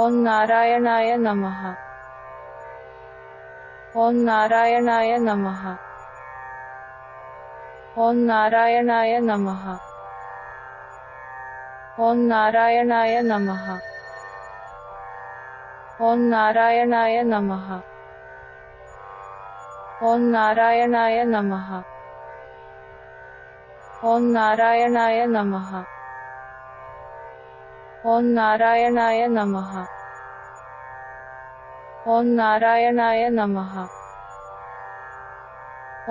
ॐ नारायणाय नमः। ॐ नारायणाय नमः। ॐ नारायणाय नमः। ॐ नारायणाय नमः। ॐ नारायणाय नमः। ॐ नारायणाय नमः। ॐ नारायणाय नमः। ॐ नारायणाय नमः ॐ नारायणाय नमः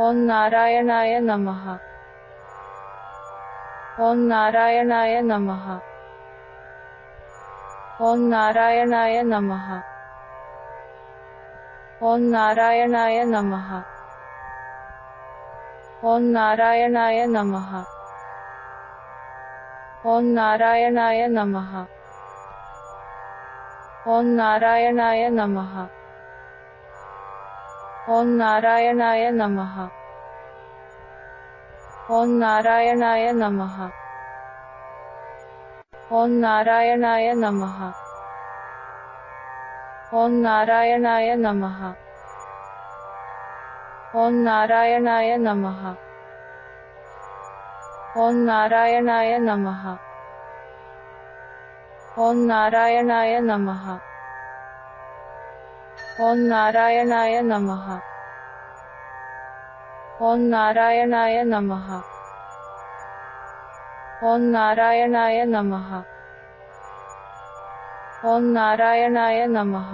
ॐ नारायणाय नमः ॐ नारायणाय नमः ॐ नारायणाय नमः ॐ नारायणाय नमः ॐ नारायणाय नमः ॐ नारायणाय नमः। ॐ नारायणाय नमः। ॐ नारायणाय नमः। ॐ नारायणाय नमः। ॐ नारायणाय नमः। ॐ नारायणाय नमः। ॐ नारायणाय नमः। ॐ नारायणाय नमः ॐ नारायणाय नमः ॐ नारायणाय नमः ॐ नारायणाय नमः ॐ नारायणाय नमः ॐ नारायणाय नमः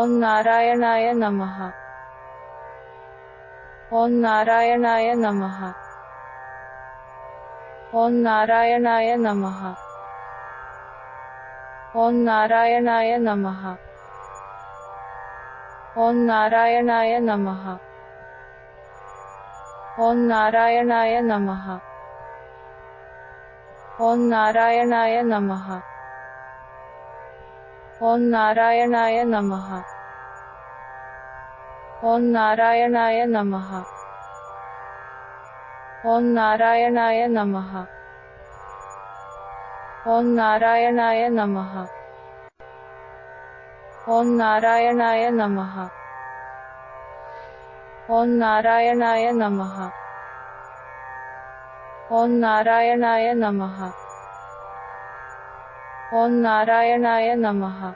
ॐ नारायणाय नमः ॐ नारायणाय नमः ॐ नारायणाय नमः ॐ नारायणाय नमः ॐ नारायणाय नमः ॐ नारायणाय नमः ॐ नारायणाय नमः ॐ नारायणाय नमः ॐ नारायणाय नमः ॐ नारायणाय नमः ॐ नारायणाय नमः ॐ नारायणाय नमः ॐ नारायणाय नमः ॐ नारायणाय नमः ॐ नारायणाय नमः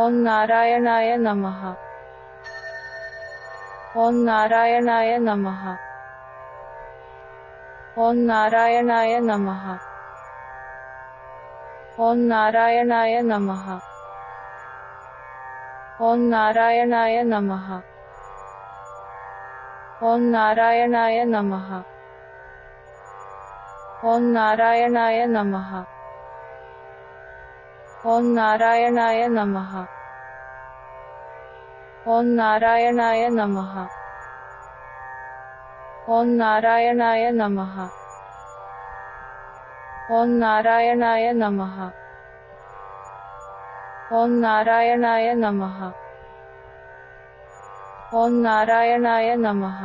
ॐ नारायणाय नमः। ॐ नारायणाय नमः। ॐ नारायणाय नमः। ॐ नारायणाय नमः। ॐ नारायणाय नमः। ॐ नारायणाय नमः। ॐ नारायणाय नमः। ॐ नारायणाय नमः ॐ नारायणाय नमः ॐ नारायणाय नमः ॐ नारायणाय नमः ॐ नारायणाय नमः ॐ नारायणाय नमः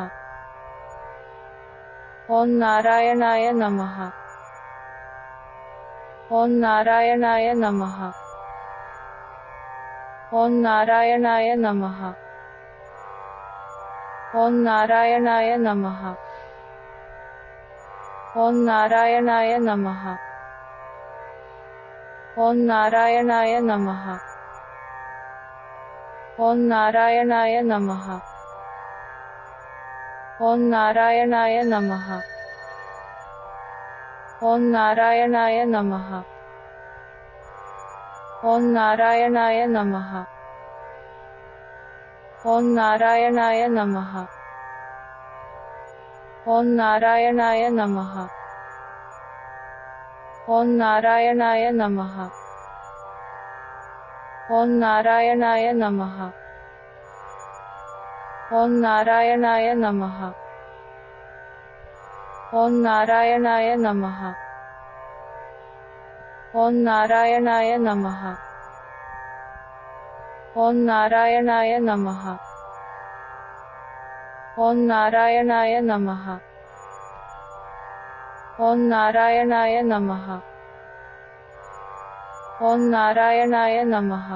ॐ नारायणाय नमः ॐ नारायणाय नमः। ॐ नारायणाय नमः। ॐ नारायणाय नमः। ॐ नारायणाय नमः। ॐ नारायणाय नमः। ॐ नारायणाय नमः। ॐ नारायणाय नमः। ॐ नारायणाय नमः। ॐ नारायणाय नमः। ॐ नारायणाय नमः। ॐ नारायणाय नमः। ॐ नारायणाय नमः। ॐ नारायणाय नमः। ॐ नारायणाय नमः। ॐ नारायणाय नमः। ओम नारायणाय नमः ओम नारायणाय नमः ओम नारायणाय नमः ओम नारायणाय नमः ओम नारायणाय नमः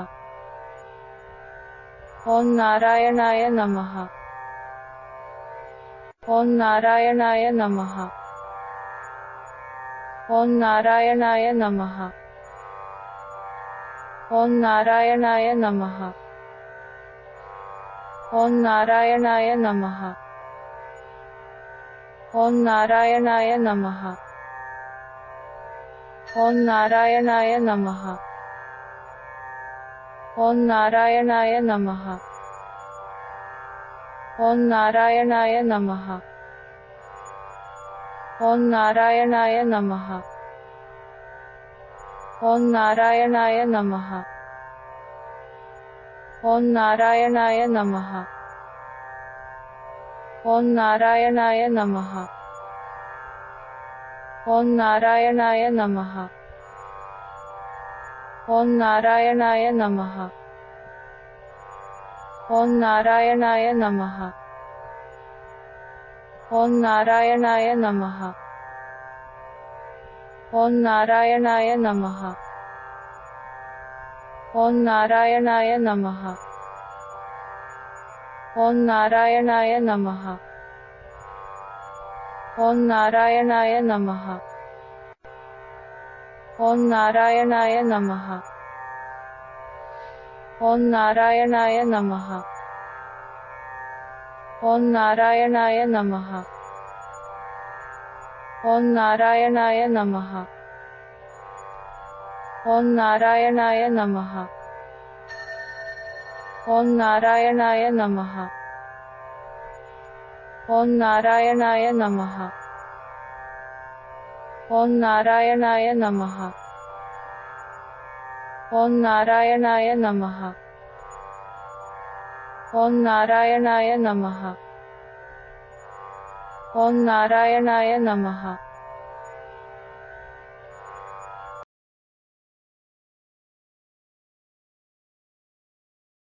ओम नारायणाय नमः ओम नारायणाय नमः ओम नारायणाय नमः। ओम नारायणाय नमः। ओम नारायणाय नमः। ओम नारायणाय नमः। ओम नारायणाय नमः। ओम नारायणाय नमः। ओम नारायणाय नमः। ओम नारायणाय नमः। ओम नारायणाय नमः। ओम नारायणाय नमः। ओम नारायणाय नमः। ओम नारायणाय नमः। ओम नारायणाय नमः। ओम नारायणाय नमः। ओम नारायणाय नमः ओम नारायणाय नमः ओम नारायणाय नमः ओम नारायणाय नमः ओम नारायणाय नमः ओम नारायणाय नमः ओम नारायणाय नमः ओम नारायणाय नमः ओम नारायणाय नमः ओम नारायणाय नमः ओम नारायणाय नमः ओम नारायणाय नमः ओम नारायणाय नमः ओम नारायणाय नमः ॐ नारायणाय नमः।